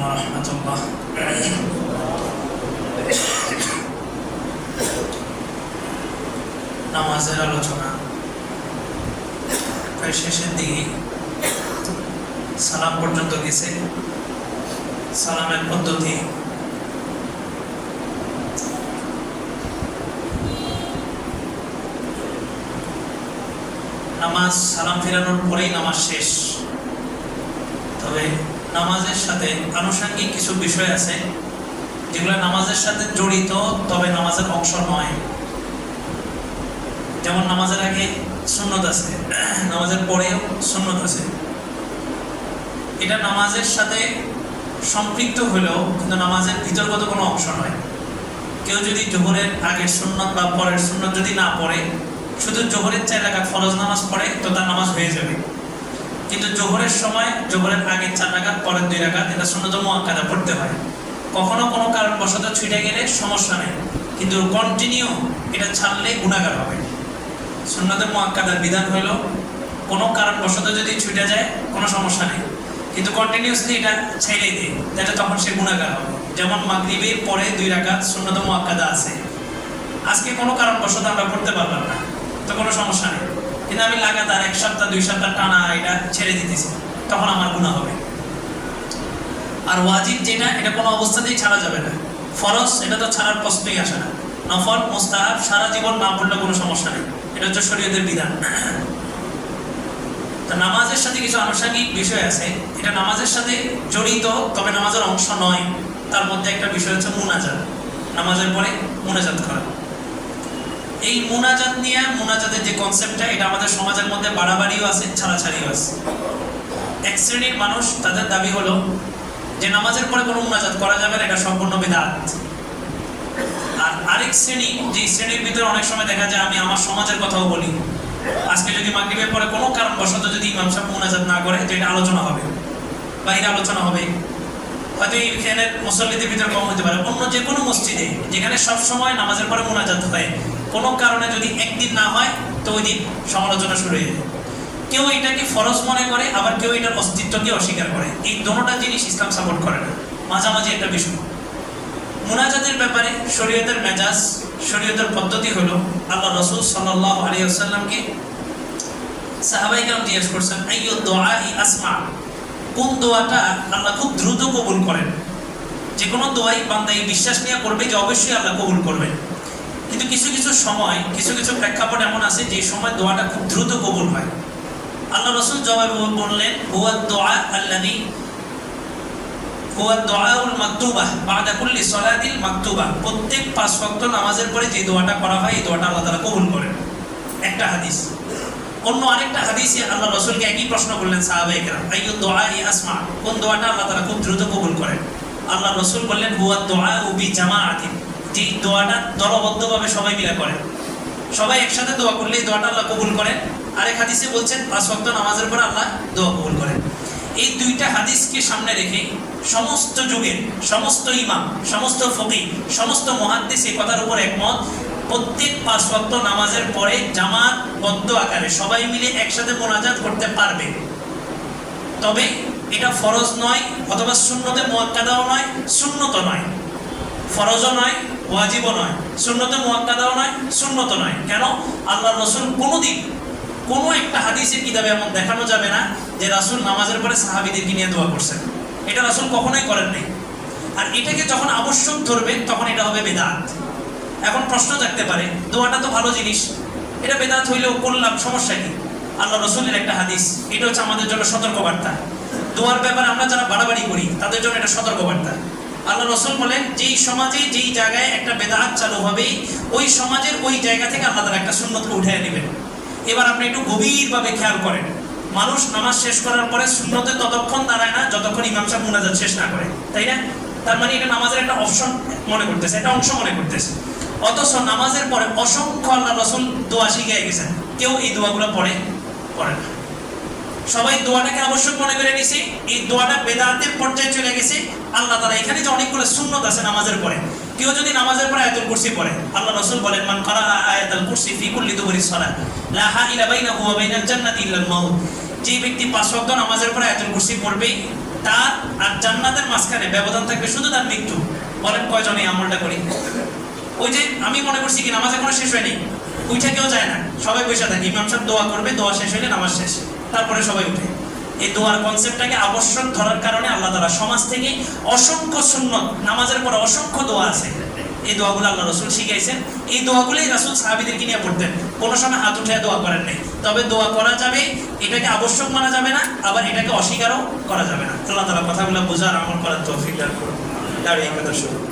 ورحمة الله নামাজের আলোচনা প্রায় শেষের দিকে সালাম পর্যন্ত গেছে সালামের পদ্ধতি নামাজ সালাম ফেরানোর পরেই নামাজ শেষ তবে নামাজের সাথে আনুষঙ্গিক কিছু বিষয় আছে, যেগুলো নামাজের সাথে জড়িত, তবে নামাজের অংশ নয়। যেমন নামাজের আগে সুন্নত আছে, নামাজের পরেও সুন্নত আছে। এটা নামাজের সাথে সম্পৃক্ত হলেও কিন্তু নামাজের ভিতরগত কোনো অংশ নয়। কেউ যদি জোহরের আগের সুন্নত বা পরের সুন্নত যদি না পড়ে, শুধু জোহরের চার রাকাত ফরজ নামাজ পড়ে, তো তার নামাজ হয়ে যাবে। কিন্তু জোহরের সময়, জোহরের আগে চার রাকাত, পরের দুই রাকাত, এটা সুন্নত মোয়াক্কাদা পড়তে হয়। কখনো কোনো কারণ কারণবশত ছুটে গেলে সমস্যা নেই, কিন্তু কন্টিনিউ এটা ছাড়লে গুণাগার হবে। সুন্নতে মোয়াক্কাদার বিধান হইল, কোনো কারণবশত যদি ছুটে যায়, কোনো সমস্যা নেই। কিন্তু কন্টিনিউসলি এটা ছেড়ে দিই যাতে তখন সে গুণাগার হবে। যেমন মাগরিবের পরে দুই রাকাত সুন্নত মোয়াক্কাদা আছে। আজকে কোনো কারণ কারণবশত আমরা পড়তে পারলাম না, তো কোনো সমস্যা নেই। কিন্তু আমি লাগাতার এক সপ্তাহ, দুই সপ্তাহ টানা এটা ছেড়ে দিতেছি। তখন আমার গুণা হবে। আর ওয়াজিব যেটা, এটা কোনো অবস্থাতেই ছাড়া যাবে না। ফরজ, এটা তো ছাড়ার প্রশ্নই আসে না। নফল, মুস্তাহাব, সারা জীবন না পড়লে কোনো সমস্যা নেই। এটা হচ্ছে শরীয়তের বিধান। তো নামাজের সাথে কিছু আনুষঙ্গিক বিষয় আছে। এটা নামাজের সাথে জড়িত, তবে নামাজের অংশ নয়। তার মধ্যে একটা বিষয় হচ্ছে মুনাজাত। নামাজের পরে মুনাজাত করা। এই মুনাজাত নিয়ে, মুনাজাতের যে কনসেপ্টটা এটা আমাদের সমাজের মধ্যে বাড়াবাড়িও আছে, ছাড়াছাড়িও আছে। এক শ্রেণির মানুষ, তাদের দাবি হলো যে নামাজের পরে কোনো মুনাজাত করা যাবে না, এটা সম্পূর্ণ বেদাত। আর আরেক শ্রেণি যে শ্রেণির ভিতরে অনেক সময় দেখা যায়, আমি আমার সমাজের কথাও বলি, আজকে যদি মাগরিবের পরে কোনো কারণবশত যদি ইমাম সাহেব মুনাজাত না করে, তো এটা আলোচনা হবে বাইরে আলোচনা হবে। হয়তো এইখানে মুসল্লিদের ভিতরে কম হতে পারে। অন্য যে কোনো মসজিদে, যেখানে সব সময় নামাজের পরে মুনাজাত হয় কোনো কারণে যদি একদিন না হয়, তো ওই দিন সমালোচনা শুরু হয়ে যায়। কেউ এটাকে ফরজ মনে করে, আবার কেউ এটার অস্তিত্বকে অস্বীকার করে। এই দোনোটা জিনিস ইসলাম সাপোর্ট করে না। মাঝামাঝি একটা বিষয়। মুনাজাতের ব্যাপারে শরীয়তের মেজাজ, শরীয়তের পদ্ধতি হলো, আল্লাহ রসুল সাল্লাহ আলী আসাল্লামকে সাহাবাই কেন জিজ্ঞেস করছেন দোয়া ই আসমা? কোন দোয়াটা আল্লাহ খুব দ্রুত কবুল করেন? যে কোনো দোয়াই বান্দা এই বিশ্বাস নিয়ে করবে যে অবশ্যই আল্লাহ কবুল করবেন। কিন্তু কিছু কিছু সময়, কিছু কিছু প্রেক্ষাপট এমন আছে যে সময় দোয়াটা খুব দ্রুত কবুল হয়। আল্লাহ রসুল জবাবে বললেন হুয়া দোয়া আল্লাদি হুয়া দোয়াউল মাকতুবা বাদা কুল্লি সলাতিল মাকতুবা। প্রত্যেক পাঁচ ওয়াক্ত নামাজের পরে যে দোয়াটা করা হয়, এই দোয়াটা আল্লাহ তাআলা কবুল করেন। একটা হাদিস। অন্য আরেকটা হাদিসে আল্লাহ রসুলকে একই প্রশ্ন করলেন সাহাবা একরাম আইয়ু দোয়া ই আসমা? কোন দোয়াটা আল্লাহ তাআলা খুব দ্রুত কবুল করেন। আল্লাহ রসুল বললেন হুয়া দোয়া উবি জামাআতিন। যে দোয়াটা দলবদ্ধভাবে সবাই মিলে করে। সবাই একসাথে দোয়া করলে এই দোয়াটা আল্লাহ কবুল করেন আরেক হাদিসে বলছেন, পাঁচ ওয়াক্ত নামাজের পর আল্লাহ দোয়া কবুল করেন। এই দুইটা হাদিসকে সামনে রেখে সমস্ত যুগের, সমস্ত ইমাম, সমস্ত ফকি সমস্ত মহাদ্দেশ এই কথার উপর একমত, প্রত্যেক পাঁচ ওয়াক্ত নামাজের পরে জামাত বদ্ধ আকারে সবাই মিলে একসাথে মোনাজাত করতে পারবে। তবে এটা ফরজ নয়, অথবা শূন্যতে মোয়াক্কাদাও নয় শূন্যত নয়। ফরজও নয়, ওয়াজিবও নয় শূন্যতে মোয়াক্কাদাও নয় শূন্যত নয়। কেন? আল্লাহ রসুল কোনোদিন কোনো একটা হাদিসের কিতাবে এমন দেখানো যাবে না যে রাসুল নামাজের পরে সাহাবিদেরকে নিয়ে দোয়া করছেন। এটা রাসুল কখনোই করেন নাই। আর এটাকে যখন আবশ্যক ধরবে, তখন এটা হবে বেদাত। এখন প্রশ্ন থাকতে পারে, দোয়াটা তো ভালো জিনিস। এটা বেদাত হইলেও করলাম, সমস্যা কি? আল্লাহ রসুলের একটা হাদিস, এটা হচ্ছে আমাদের জন্য সতর্কবার্তা। দোয়ার ব্যাপারে আমরা যারা বাড়াবাড়ি করি, তাদের জন্য এটা সতর্কবার্তা। আল্লাহ রসুল বলেন, যেই সমাজে, যেই জায়গায় একটা বেদাত চালু হবে, ওই সমাজের ওই জায়গা থেকে আল্লাহ তারা একটা সুন্নতকে উঠে নেবেন। এবার আপনি একটু গভীরভাবে খেয়াল করেন। মানুষ নামাজ শেষ করার পরে শূন্যতে ততক্ষণ দাঁড়ায় না, যতক্ষণ ইমাম সাহেব মুনাজাত শেষ না করে। তাই না? তার মানে এটা নামাজের একটা অপশন মনে করতেছে, একটা অংশ মনে করতেছে। অথচ নামাজের পরে অসংখ্য আল্লাহ রসুল দোয়া শিখে গেছেন। কেউ এই দোয়াগুলো পড়ে পড়ে না। সবাই দোয়াটাকে আবশ্যক মনে করে নিছে, এই দোয়াটা বেদাতের পর্যায়ে চলে গেছে আল্লাহ তারা এখানে যে অনেকগুলো সুন্নত আছে নামাজের পরে, কেউ যদি নামাজের পরে আয়াতুল কুরসি পড়ে, আল্লাহ রাসূল বলেন, মান কারা আয়াতুল কুরসি ফি কুল্লি দুবরি সালাত, লা হাইলা বাইনাহু ওয়া বাইনাল জান্নাতি ইল্লাল মাউত। যে ব্যক্তি পাঁচ ওয়াক্ত নামাজের পরে আয়াতুল কুরসি পড়বে, তার আর জান্নাতের মাঝখানে ব্যবধান থাকবে শুধু তার মৃত্যু। বলেন, কয়জন এই আমলটা করি? ওই যে আমি মনে করছি কি নামাজ এখনও শেষ হয়নি। উঠে কেউ যায় না। সবাই বসে থাকে। ইমাম সাহেব দোয়া করবে, দোয়া শেষ হলে নামাজ শেষ। তারপরে সবাই উঠে। এই দোয়ার কনসেপ্টটাকে আবশ্যক ধরার কারণে আল্লাহ তালা সমাজ থেকে অসংখ্য সুন্নত, নামাজের পরে অসংখ্য দোয়া আছে। এই দোয়াগুলো আল্লাহ রসুল শিখাইছেন। এই দোয়াগুলোই রাসুল সাহাবিদেরকে নিয়ে পড়তেন। কোনো সময় হাত উঠে দোয়া করেন নাই। তবে দোয়া করা যাবে, এটাকে আবশ্যক মানা যাবে না, আবার এটাকে অস্বীকারও করা যাবে না। আল্লাহ তালা কথাগুলো বোঝার আমল করার তৌফিক দান করুন। দাঁড়িয়ে কথা শুরু।